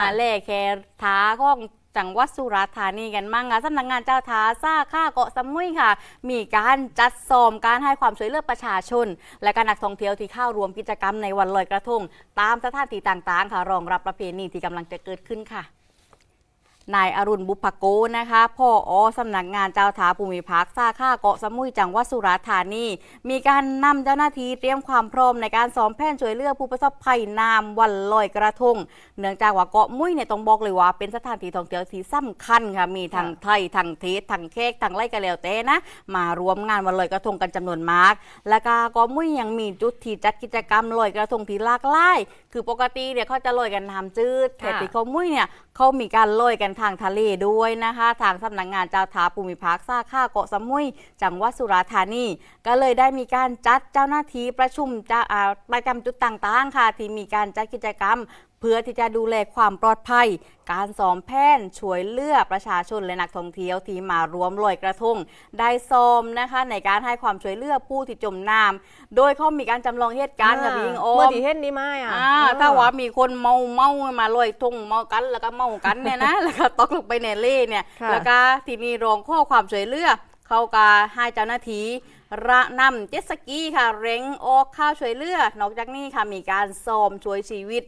มาเล่แคท้าของจังหวัดสุราษฎร์ธานีกันมั่งค่ะสำนักงานเจ้าท้าซ่าค่าเกาะสมุยค่ะ มีการจัดซ้อมการให้ความช่วยเหลือประชาชน และการนักท่องเที่ยวที่เข้ารวมกิจกรรมในวันลอยกระทง ตามสถานที่ต่างๆ ค่ะรองรับประเพณีที่กำลังจะเกิดขึ้นค่ะ นายอรุณบุพโกนะคะพ่ออสำนักงานเจ้าถาภูมิภาคสาขาเกาะสมุยจังหวัดสุราษฎร์ธานี มีการนำเจ้าหน้าที่เตรียมความพร้อมในการซ้อมแผนช่วยเหลือผู้ประสบภัยน้ำวันลอยกระทง เนื่องจากว่าเกาะมุยเนี่ยต้องบอกเลยว่าเป็นสถานที่ท่องเที่ยวที่สำคัญค่ะมีทั้งไทยทั้งเทศทั้งเคกทั้งไร่กะแล้วแต่นะ มารวมงานวันลอยกระทงกันจำนวนมาก และก็เกาะมุยยังมีจุดที่จัดกิจกรรมลอยกระทงที่หลากหลายคือปกติเนี่ยเขาจะลอยกันทำจืดแต่ที่เกาะมุยเนี่ยเขามีการลอยกันทางทะเลด้วยนะคะ ทางสำนักงานเจ้าท่าภูมิภาคซาขาเกาะสมุย จังหวัดสุราษฎร์ธานี ก็เลยได้มีการจัดเจ้าหน้าที่ประชุมจะประจำจุดต่างๆค่ะที่มีการจัดกิจกรรมเพื่อที่จะดูแลความปลอดภัย การซ้อมแผนช่วยเหลือประชาชนและนักท่องเที่ยวที่มารวมลอยกระทง ได้ซ้อมนะคะในการให้ความช่วยเหลือผู้ที่จมน้ำโดยเขามีการจำลองเหตุการณ์กับยิงโอเมื่อมที่เห็นนี่ไม่อะอ่าถ้าว่ามีคนเมาเมามาลอยทุ่งเมากันแล้วก็เมากันเนี่ยนะแล้วก็ตกลงไปในเล่เนี่ยค่ะแล้วก็ทีนี้รองข้อความช่วยเหลือเขาก็ให้เจ้าหน้าที่ระนำเจ็ตสกีค่ะ เร่งออกข้าวช่วยเหลือนอกจากนี้ค่ะมีการซ้อมช่วยชีวิต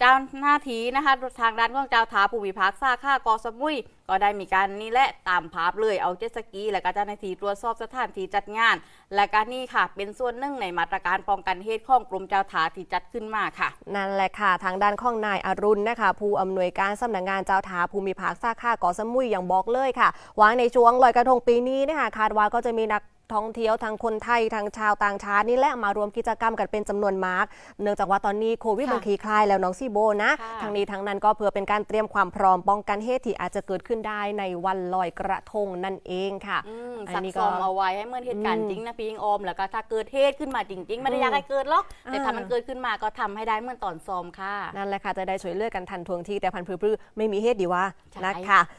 เจ้าหน้าที่นะคะทางด้านของเจ้าท้าผู้วิพากษาค่ากอสมุย ก็ได้มีการนี่แหละตามภาพเลยเอาเจ็ตสกีและก็เจ้าหน้าที่ตรวจสอบสถานที่จัดงาน และการนี่ค่ะ เป็นส่วนหนึ่งในมาตรการป้องกันเหตุของกรมเจ้าท้าที่จัดขึ้นมาค่ะ นั่นแหละค่ะ ทางด้านของนายอรุณนะคะ ผู้อำนวยการสำนักงานเจ้าทาภูมิภาคสาขากาะสมุยอย่างบอกเลยค่ะว่าในช่วงลอยกระทงปีนี้นะคะคาดว่าก็จะมีนัก ท่องเที่ยวทั้งคนไทยทั้งชาวต่างชาตินี่แหละมารวมกิจกรรมกันเป็นจำนวนมาก เนื่องจากว่าตอนนี้โควิดค่ะมันคลี่คลายแล้วน้องซีโบนะค่ะทั้งนี้ทั้งนั้นก็เพื่อเป็นการเตรียมความพร้อมป้องกันเหตุที่อาจจะเกิดขึ้นได้ในวันลอยกระทงนั่นเองค่ะอืมอัซันกนี้ก็ซ้อมเอาไว้ให้เมื่อเหตุการอืณ์มจริงนะพี่ยิงโอมแล้วก็ถ้าเกิดเหตุขึ้นมาจริงๆไม่ได้อืมอยากให้เกิดหรอกแต่ถ้าอ่ามัมันเกิดขึ้นมาก็ทำให้ได้เหมื่อนตอนซ้อมค่ะนั่นแหละค่ะจะได้ช่วยเหลือกกันทันทวงทีแต่พันธุ์พือๆไม่มีเหตุดีว่าใช่นะคะ